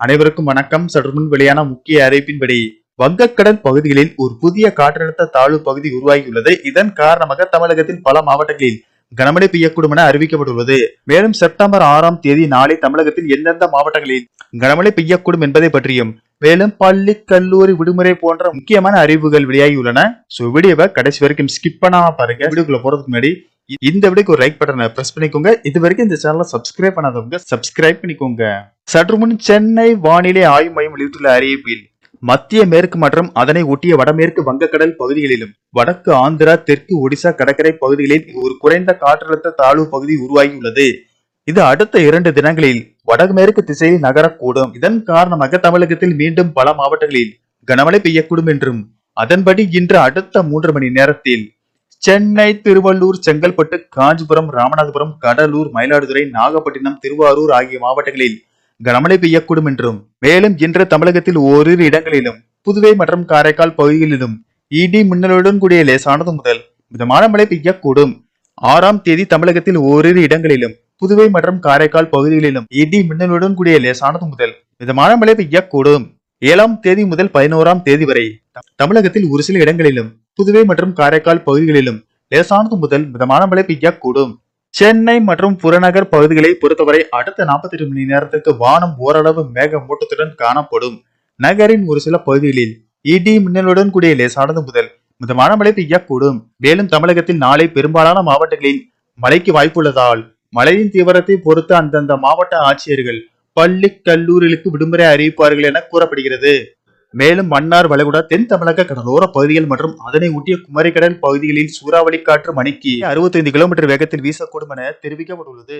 அனைவருக்கும் வணக்கம். சற்றுமுன் வெளியான முக்கிய அறிவிப்பின்படி வங்கக்கடல் பகுதிகளில் ஒரு புதிய காற்றழுத்த தாழ்வு பகுதி உருவாகியுள்ளது. இதன் காரணமாக தமிழகத்தில் பல மாவட்டங்களில் கனமழை பெய்யக்கூடும் என அறிவிக்கப்பட்டுள்ளது. மேலும் செப்டம்பர் ஆறாம் தேதி நாளை தமிழகத்தில் எந்தெந்த மாவட்டங்களில் கனமழை பெய்யக்கூடும் என்பதை பற்றியும் மேலும் பள்ளி கல்லூரி விடுமுறை போன்ற முக்கியமான அறிவுகள் வெளியாகியுள்ளன. சோ வீடியோவை கடைசி வரைக்கும் ஸ்கிப் பண்ணாம பாருங்க. வீடியோக்குள்ள போறதுக்கு முன்னாடி இந்த விடைக்கு ஒரு லைக் பட்டனை பிரஸ் பண்ணிக்கோங்க. இது வரைக்கும் இந்த சேனலை சப்ஸ்கிரைப் பண்ணாதவங்க சப்ஸ்கிரைப் பண்ணிக்கோங்க. சற்று முன் சென்னை வானிலை ஆய்வு மையம் வெளியிட்டுள்ள அறிவிப்பில் மத்திய மேற்கு மற்றும் அதனை ஒட்டிய வடமேற்கு வங்கக்கடல் பகுதிகளிலும் வடக்கு ஆந்திரா தெற்கு ஒடிசா கடற்கரை பகுதிகளில் ஒரு குறைந்த காற்றழுத்த தாழ்வு பகுதி உருவாகியுள்ளது. இது அடுத்த இரண்டு தினங்களில் வடமேற்கு திசையில் நகரக்கூடும். இதன் காரணமாக தமிழகத்தில் மீண்டும் பல மாவட்டங்களில் கனமழை பெய்யக்கூடும் என்றும் அதன்படி இன்று அடுத்த மூன்று மணி நேரத்தில் சென்னை திருவள்ளூர் செங்கல்பட்டு காஞ்சிபுரம் ராமநாதபுரம் கடலூர் மயிலாடுதுறை நாகப்பட்டினம் திருவாரூர் ஆகிய மாவட்டங்களில் கனமழை பெய்யக்கூடும் என்றும் மேலும் இன்று தமிழகத்தில் ஓரிரு இடங்களிலும் புதுவை மற்றும் காரைக்கால் பகுதிகளிலும் இடி மின்னலுடன் கூடிய லேசானது முதல் மிதமான மழை பெய்யக்கூடும். ஆறாம் தேதி தமிழகத்தில் ஓரிரு இடங்களிலும் புதுவை மற்றும் காரைக்கால் பகுதிகளிலும் இடி மின்னலுடன் கூடிய லேசானது முதல் மிதமான மழை பெய்யக்கூடும். ஏழாம் தேதி முதல் பதினோராம் தேதி வரை தமிழகத்தில் ஒரு சில இடங்களிலும் புதுவை மற்றும் காரைக்கால் பகுதிகளிலும் லேசானது முதல் மிதமான மழை பெய்யக்கூடும். சென்னை மற்றும் புறநகர் பகுதிகளை பொறுத்தவரை அடுத்த 48 மணி நேரத்திற்கு வானம் ஓரளவு மேகமூட்டத்துடன் காணப்படும். நகரின் ஒரு சில பகுதிகளில் இடி மின்னலுடன் கூடிய லேசானது முதல் மிதமான மழை பெய்யக்கூடும். மேலும் தமிழகத்தில் நாளை பெரும்பாலான மாவட்டங்களில் மழைக்கு வாய்ப்புள்ளதால் மழையின் தீவிரத்தை பொறுத்து அந்தந்த மாவட்ட ஆட்சியர்கள் பள்ளி கல்லூரிகளுக்கு விடுமுறை அறிவிப்பார்கள் என கூறப்படுகிறது. மேலும் மன்னார் வளைகுடா தென் தமிழக கடலோர பகுதிகள் மற்றும் அதனை ஒட்டிய குமரிக்கடல் பகுதிகளில் சூறாவளி காற்று மணிக்கு 65 கிலோமீட்டர் வேகத்தில் வீசக்கூடும் என தெரிவிக்கப்பட்டுள்ளது.